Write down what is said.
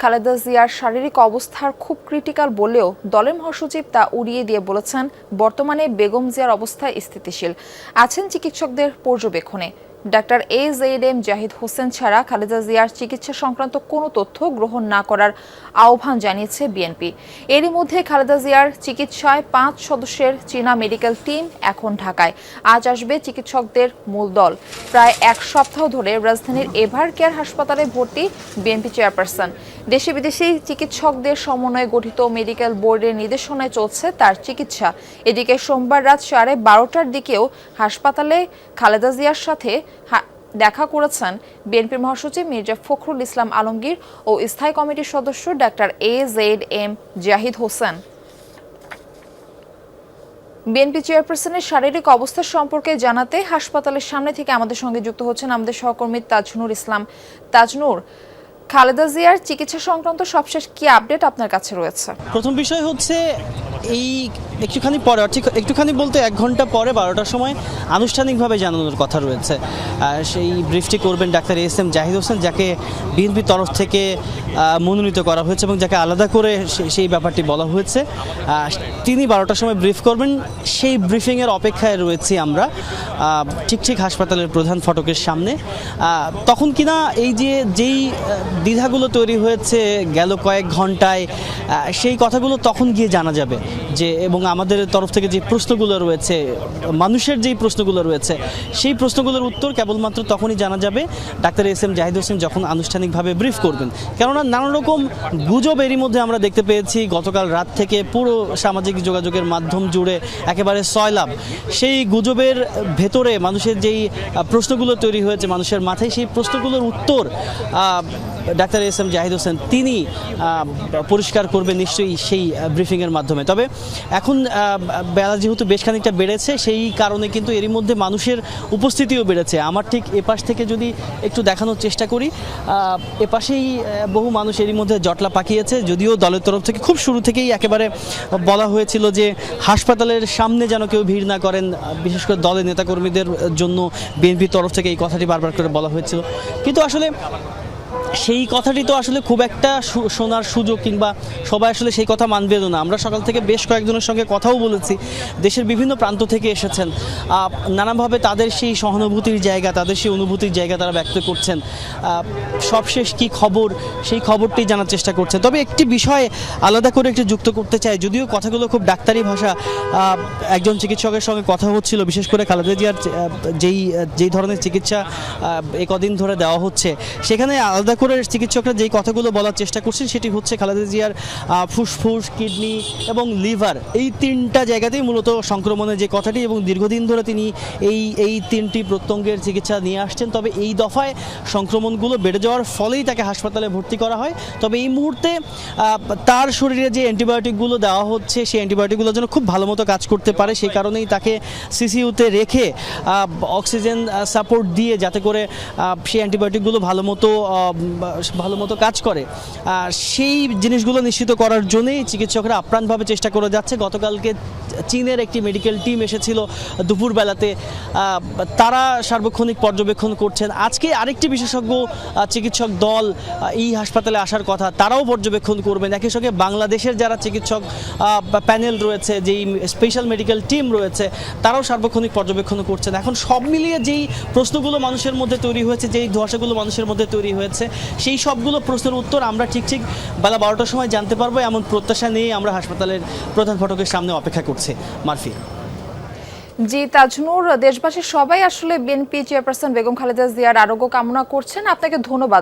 খালেদা জিয়ার শারীরিক অবস্থার খুব ক্রিটিক্যাল বলেও দলের মহাসচিব তা উড়িয়ে দিয়ে বলেছেন, বর্তমানে বেগম জিয়ার অবস্থা স্থিতিশীল। আছেন চিকিৎসকদের পর্যবেক্ষণে। Doctor A Z M Zahid Hossain ছাড়া খালেদা জিয়ার চিকিৎসা সংক্রান্ত কোনো তথ্য গ্রহণ না করার আহ্বান জানিয়েছে বিএনপি। এরই মধ্যে খালেদা জিয়ার চিকিৎসায় পাঁচ সদস্যের চীনা মেডিকেল টিম এখন ঢাকায়। আজ আসবে চিকিৎসকদের মূল দল। প্রায় এক সপ্তাহ ধরে রাজধানীর এভার কেয়ার হাসপাতালে ভর্তি বিএনপি চেয়ারপারসন। দেশে বিদেশি চিকিৎসকদের সমন্বয়ে গঠিত মেডিকেল বোর্ডের নির্দেশনায় চলছে তার চিকিৎসা। এদিকে সোমবার রাত সাড়ে বারোটার দিকেও হাসপাতালে খালেদা জিয়ার সাথে দেখা করেছেন বিএনপির মহাসচিব মির্জা ফখরুল ইসলাম আলমগীর ও স্থায়ী কমিটির সদস্য doctor A Z M Zahid Hossain. BNP চেয়ারপারসনের শারীরিক অবস্থা সম্পর্কে জানাতে হাসপাতালের সামনে থেকে আমাদের সঙ্গে যুক্ত হচ্ছেন আমাদের সহকর্মী তাজনুর ইসলাম। তাজনুর, খালেদা জিয়ার চিকিৎসা সংক্রান্ত সবশেষ কি আপডেট আপনার কাছে রয়েছে? প্রথম বিষয় হচ্ছে এই একটুখানি পরে ঠিক একটুখানি বলতে এক ঘণ্টা পরে, বারোটার সময় আনুষ্ঠানিকভাবে জানানোর কথা রয়েছে। সেই ব্রিফটি করবেন doctor S M Zahid Hossain, যাকে বিএনপির তরফ থেকে মনোনীত করা হয়েছে এবং যাকে আলাদা করে সেই ব্যাপারটি বলা হয়েছে। তিনি বারোটার সময় ব্রিফ করবেন। সেই ব্রিফিংয়ের অপেক্ষায় রয়েছি আমরা ঠিক ঠিক হাসপাতালের প্রধান ফটকের সামনে। তখন কিনা এই যে, যেই দ্বিধাগুলো তৈরি হয়েছে গেল কয়েক ঘন্টায় সেই কথাগুলো তখন গিয়ে জানা যাবে। যে, এবং আমাদের তরফ থেকে যে প্রশ্নগুলো রয়েছে, মানুষের যেই প্রশ্নগুলো রয়েছে, সেই প্রশ্নগুলোর উত্তর কেবলমাত্র তখনই জানা যাবে doctor S M Zahid Hossain যখন আনুষ্ঠানিকভাবে ব্রিফ করবেন। কেননা নানা রকম গুজব এরই মধ্যে আমরা দেখতে পেয়েছি গতকাল রাত থেকে পুরো সামাজিক যোগাযোগের মাধ্যম জুড়ে একেবারে সয়লাভ সেই গুজবের ভেতরে মানুষের যেই প্রশ্নগুলো তৈরি হয়েছে মানুষের মাথায়, সেই প্রশ্নগুলোর উত্তর doctor S M Zahid Hossain, তিনি পরিষ্কার করবেন নিশ্চয়ই সেই ব্রিফিংয়ের মাধ্যমে। তবে এখন বেলা যেহেতু বেশ খানিকটা বেড়েছে, সেই কারণে কিন্তু এরই মধ্যে মানুষের উপস্থিতিও বেড়েছে। আমার ঠিক এপাশ থেকে যদি একটু দেখানোর চেষ্টা করি এপাশেই বহু মানুষ এরই মধ্যে জটলা পাকিয়েছে, যদিও দলের তরফ থেকে খুব শুরু থেকেই একেবারে বলা হয়েছিল যে হাসপাতালের সামনে যেন কেউ ভিড় না করেন, বিশেষ করে দলের নেতাকর্মীদের জন্য বিএনপির তরফ থেকে এই কথাটি বারবার করে বলা হয়েছিল। কিন্তু আসলে সেই কথাটি তো আসলে খুব একটা শোনার সুযোগ কিংবা সবাই আসলে সেই কথা মানবেও না। আমরা সকাল থেকে বেশ কয়েকজনের সঙ্গে কথাও বলেছি। দেশের বিভিন্ন প্রান্ত থেকে এসেছেন। নানাভাবে তাদের সেই সহানুভূতির জায়গা তাদের সেই অনুভূতির জায়গা তারা ব্যক্ত করছেন। সবশেষ কি খবর সেই খবরটি জানার চেষ্টা করছেন। তবে একটি বিষয় আলাদা করে একটু যুক্ত করতে চাই যদিও কথাগুলো খুব ডাক্তারি ভাষা। একজন চিকিৎসকের সঙ্গে কথা হচ্ছিল বিশেষ করে খালেদা জিয়ার যেই যেই ধরনের চিকিৎসা আহ, এ কদিন ধরে দেওয়া হচ্ছে সেখানে আলাদা করে চিকিৎসকরা যেই কথাগুলো বলার চেষ্টা করছেন সেটি হচ্ছে খালেদা জিয়ার ফুসফুস, কিডনি এবং লিভার। এই তিনটা জায়গাতেই মূলত সংক্রমণের যে কথাটি এবং দীর্ঘদিন ধরে তিনি এই এই তিনটি প্রত্যঙ্গের চিকিৎসা নিয়ে আসছেন। তবে এই দফায় সংক্রমণগুলো বেড়ে যাওয়ার ফলেই তাকে হাসপাতালে ভর্তি করা হয়। তবে এই মুহূর্তে তার শরীরে যে অ্যান্টিবায়োটিকগুলো দেওয়া হচ্ছে, সেই অ্যান্টিবায়োটিকগুলো যেন খুব ভালো মতো কাজ করতে পারে। সেই কারণেই তাকে সিসিইউতে রেখে অক্সিজেন সাপোর্ট দিয়ে যাতে করে সেই অ্যান্টিবায়োটিকগুলো ভালো মতো ভালো মতো কাজ করে। সেই জিনিসগুলো নিশ্চিত করার জন্যই চিকিৎসকরা আপ্রাণভাবে চেষ্টা করে যাচ্ছে। গতকালকে চীনের একটি মেডিকেল টিম এসেছিল দুপুরবেলাতে। তারা সার্বক্ষণিক পর্যবেক্ষণ করছেন। আজকে আরেকটি বিশেষজ্ঞ চিকিৎসক দল এই হাসপাতালে আসার কথা, তারাও পর্যবেক্ষণ করবেন। একই সঙ্গে বাংলাদেশের যারা চিকিৎসক প্যানেল রয়েছে, যেই স্পেশাল মেডিকেল টিম রয়েছে, তারাও সার্বক্ষণিক পর্যবেক্ষণ করছেন। এখন সব মিলিয়ে যেই প্রশ্নগুলো মানুষের মধ্যে তৈরি হয়েছে, যেই ধোঁয়াশাগুলো মানুষের মধ্যে তৈরি হয়েছে সেই সবগুলো প্রশ্নের উত্তর আমরা ঠিক ঠিক বেলা বারোটার সময় জানতে পারব, এমন প্রত্যাশা নিয়ে আমরা হাসপাতালের প্রধান ফটকের সামনে অপেক্ষা করছে। মারফি। জি, তাজনুর, দেশবাসী সবাই আসলে বিএনপি চেয়ারপারসন বেগম খালেদা জিয়ার আরোগ্য কামনা করছেন। আপনাকে ধন্যবাদ।